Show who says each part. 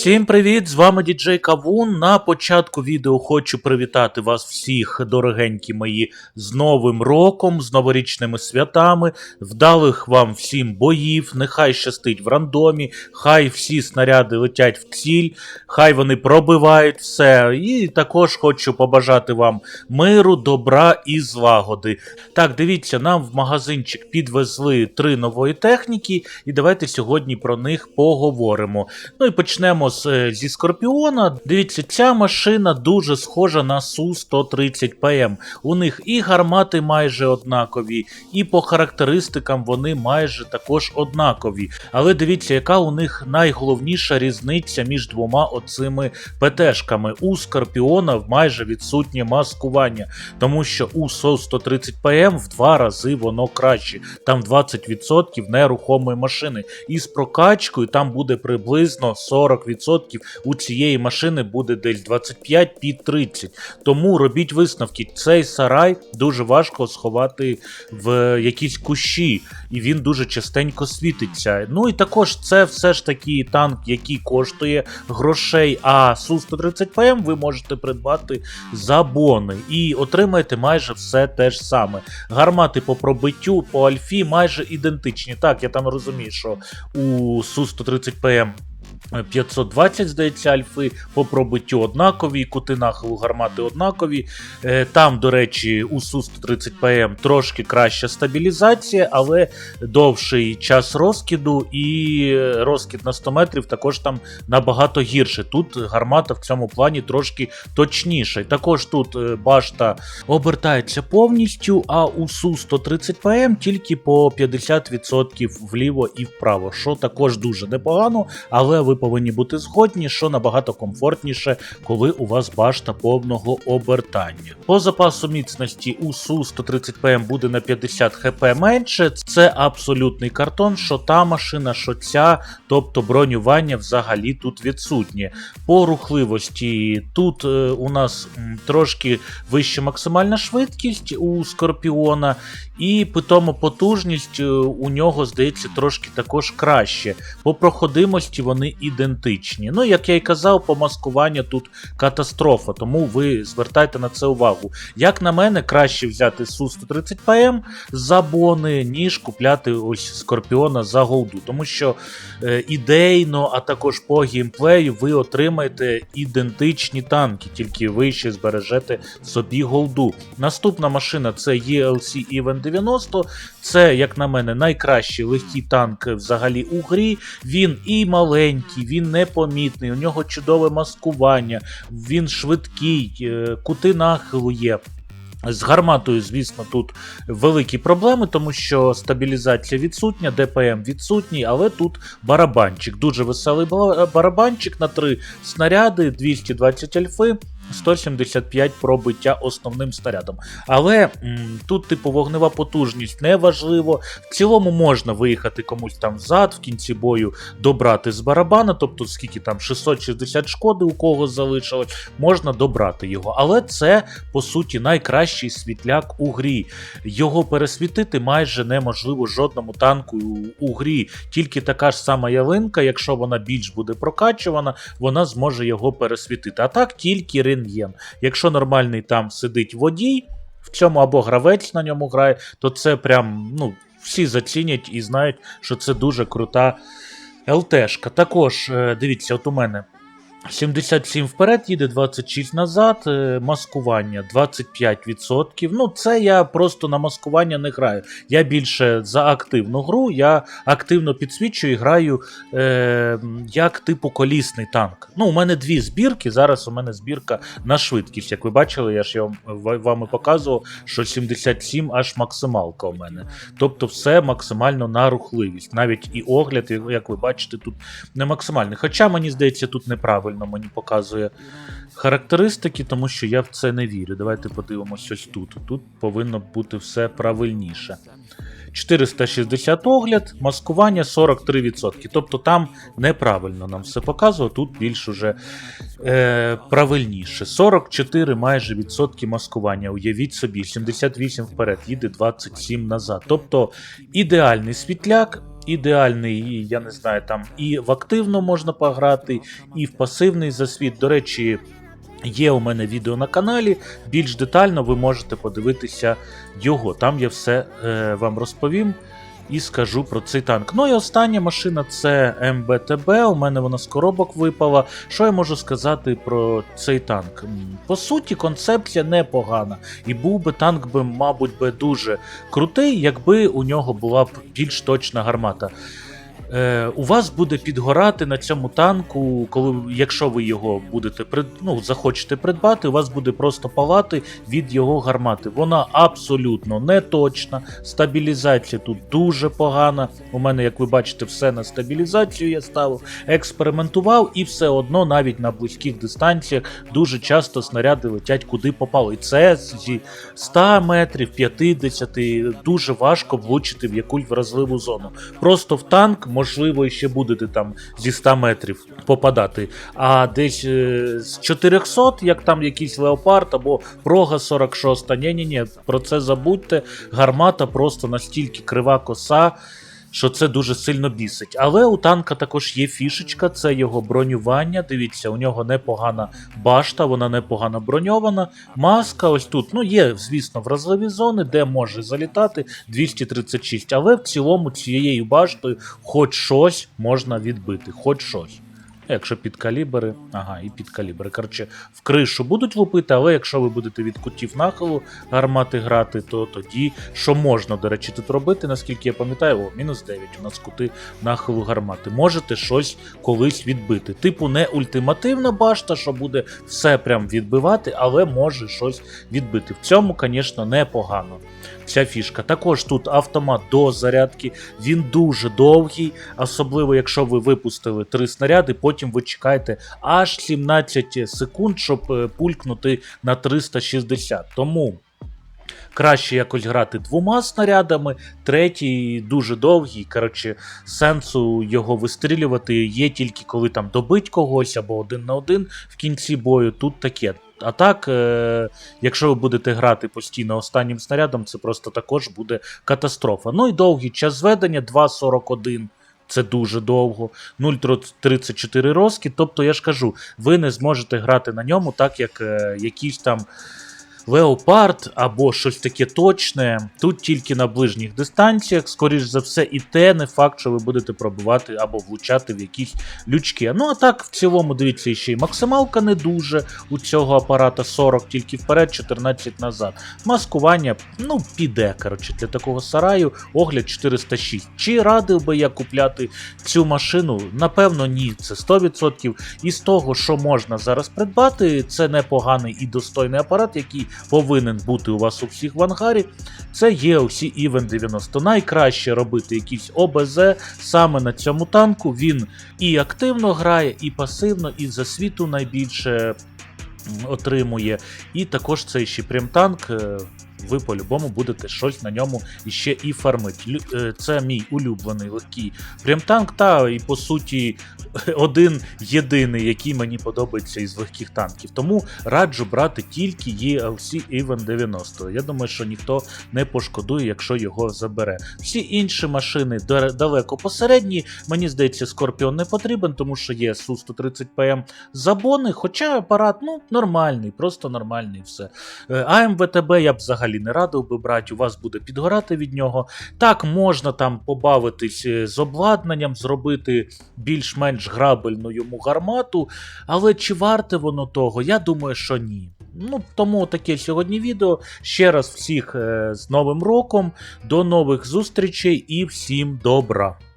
Speaker 1: Всім привіт! З вами діджей Кавун. На початку відео хочу привітати вас всіх, дорогенькі мої, з Новим роком, з новорічними святами. Вдалих вам всім боїв. Нехай щастить в рандомі, хай всі снаряди летять в ціль, хай вони пробивають все. І також хочу побажати вам миру, добра і злагоди. Так, дивіться, нам в магазинчик підвезли три нової техніки, і давайте сьогодні про них поговоримо. Ну і почнемо з, е, зі Скорпіона. Дивіться, ця машина дуже схожа на Су-130ПМ. У них і гармати майже однакові, і по характеристикам вони майже також однакові. Але дивіться, яка у них найголовніша різниця між двома оцими ПТшками. У Скорпіона майже відсутнє маскування, тому що у Су-130ПМ в два рази воно краще. Там 20% нерухомої машини. І з прокачкою там буде приблизно 40%. У цієї машини буде десь 25 під 30. Тому робіть висновки. Цей сарай дуже важко сховати в якісь кущі, і він дуже частенько світиться. Ну і також це все ж таки танк, який коштує грошей. А Су-130ПМ ви можете придбати за бони і отримаєте майже все те ж саме. Гармати по пробиттю, по альфі майже ідентичні. Так, я там розумію, що у Су-130ПМ 520, здається, альфи по пробиттю однакові, кути нахилу гармати однакові. Е, Там, до речі, у Су-130ПМ трошки краща стабілізація, але довший час розкиду і розкид на 100 метрів також там набагато гірше. Тут гармата в цьому плані трошки точніша. Також тут е, башта обертається повністю, а у Су-130ПМ тільки по 50% вліво і вправо, що також дуже непогано, але ви повинні бути згодні, що набагато комфортніше, коли у вас башта повного обертання. По запасу міцності у Су-130ПМ буде на 50 хп менше. Це абсолютний картон, що та машина, що ця, тобто бронювання взагалі тут відсутнє. По рухливості тут е, у нас м, трошки вища максимальна швидкість у Скорпіона, і питомо потужність е, у нього, здається, трошки також краще. По проходимості вони ідентичні. Ну, як я і казав, по маскуванню тут катастрофа, тому ви звертайте на це увагу. Як на мене, краще взяти Су-130ПМ за бони, ніж купляти ось Скорпіона за голду. Тому що е, ідейно, а також по геймплею, ви отримаєте ідентичні танки, тільки ви ще збережете собі голду. Наступна машина це ELC Even 90. Це, як на мене, найкращий легкий танк взагалі у грі. Він і маленький, він непомітний, у нього чудове маскування, він швидкий, е, кути нахилу є. З гарматою, звісно, тут великі проблеми, тому що стабілізація відсутня, ДПМ відсутній, але тут барабанчик. Дуже веселий барабанчик на три снаряди, 220 альфи. 175 пробиття основним снарядом. Але м, тут, типу, вогнева потужність не важливо. В цілому можна виїхати комусь там взад, в кінці бою добрати з барабана, тобто скільки там 660 шкоди у кого залишилось, можна добрати його. Але це, по суті, найкращий світляк у грі. Його пересвітити майже неможливо жодному танку у, у грі. Тільки така ж сама ялинка, якщо вона більш буде прокачувана, вона зможе його пересвітити. А так тільки рентген. Якщо нормальний там сидить водій, в цьому або гравець на ньому грає, то це прям, ну, всі зацінять і знають, що це дуже крута ЛТшка. Також, е, дивіться, от у мене 77 вперед, їде 26 назад, е, маскування 25%. Ну, це я просто на маскування не граю. Я більше за активну гру, я активно підсвічую і граю е, як типу колісний танк. Ну, у мене дві збірки. Зараз у мене збірка на швидкість. Як ви бачили, я ж я вам, вам і показував, що 77 аж максималка у мене. Тобто, все максимально на рухливість. Навіть і огляд, як ви бачите, тут не максимальний. Хоча мені здається, тут неправильно мені показує характеристики, тому що я в це не вірю. Давайте подивимося ось тут. Тут повинно бути все правильніше. 460 огляд, маскування 43%. Тобто там неправильно нам все показує, тут більш уже е, правильніше. 44 майже відсотки маскування. Уявіть собі, 78 вперед, їде 27 назад. Тобто ідеальний світляк. Ідеальний, я не знаю, там і в активно можна пограти, і в пасивний засвіт. До речі, є у мене відео на каналі. Більш детально ви можете подивитися його. Там я все е, вам розповім. І скажу про цей танк. Ну і остання машина це МБТБ. У мене вона з коробок випала. Що я можу сказати про цей танк? По суті, концепція непогана. І був би танк би, мабуть, би дуже крутий, якби у нього була б більш точна гармата. Е, у вас буде підгорати на цьому танку, коли якщо ви його будете прид, ну, захочете придбати, у вас буде просто палати від його гармати. Вона абсолютно не точна. Стабілізація тут дуже погана. У мене, як ви бачите, все на стабілізацію я ставив, експериментував, і все одно навіть на близьких дистанціях дуже часто снаряди летять куди попало. І це зі 100 метрів, 50, дуже важко влучити в якусь вразливу зону. Просто в танк, можливо, ще будете там зі 100 метрів попадати. А десь е, з 400, як там якийсь леопард або прога 46. Ні-ні-ні, про це забудьте. Гармата просто настільки крива коса. Що це дуже сильно бісить. Але у танка також є фішечка, це його бронювання. Дивіться, у нього непогана башта, вона непогано броньована. Маска, ось тут. Ну, є, звісно, вразливі зони, де може залітати 236. Але в цілому цією баштою хоч щось можна відбити, хоч щось. Якщо під калібри, ага, і під калібри. Коротше, в кришу будуть лупити, але якщо ви будете від кутів нахилу гармати грати, то тоді що можна, до речі, тут робити, наскільки я пам'ятаю, о, мінус 9 у нас кути нахилу гармати. Можете щось колись відбити. Типу, не ультимативна башта, що буде все прям відбивати, але може щось відбити. В цьому, звісно, непогано. Ця фішка. Також тут автомат до зарядки, він дуже довгий, особливо якщо ви випустили три снаряди, потім ви чекаєте аж 17 секунд, щоб е, пулькнути на 360. Тому. Краще якось грати двома снарядами, третій дуже довгий. Коротше, сенсу його вистрілювати є тільки коли там добить когось або один на один в кінці бою. Тут таке. А так, е- якщо ви будете грати постійно останнім снарядом, це просто також буде катастрофа. Ну і довгий час зведення 2.41. Це дуже довго, 0,34 розкіт. Тобто, я ж кажу, ви не зможете грати на ньому, так як е, якісь там Леопард або щось таке точне. Тут тільки на ближніх дистанціях, скоріш за все, і те не факт, що ви будете пробивати або влучати в якісь лючки. Ну а так, в цілому, дивіться, ще й максималка не дуже у цього апарата 40, тільки вперед, 14 назад. Маскування, ну, піде, коротше, для такого сараю огляд 406. Чи радив би я купляти цю машину? Напевно, ні. Це 100%. І з того, що можна зараз придбати, це непоганий і достойний апарат, який повинен бути у вас у всіх в ангарі. Це є усі Івен 90. Найкраще робити якісь ОБЗ саме на цьому танку. Він і активно грає, і пасивно, і за світу найбільше отримує. І також цей ще прям танк. Ви по-любому будете щось на ньому іще і фармить. Лю- е, Це мій улюблений легкий прям танк, та і по суті один єдиний, який мені подобається із легких танків. Тому раджу брати тільки ELC Even 90. Я думаю, що ніхто не пошкодує, якщо його забере. Всі інші машини далеко посередні. Мені здається, Скорпіон не потрібен, тому що є Су-130 ПМ забони, хоча апарат ну, нормальний, просто нормальний все. Е, АМВТБ я б взагалі не радив би брати, у вас буде підгорати від нього. Так, можна там побавитись е, з обладнанням, зробити більш-менш грабельну йому гармату, але чи варте воно того? Я думаю, що ні. Ну, тому таке сьогодні відео. Ще раз всіх е, з Новим роком, до нових зустрічей і всім добра!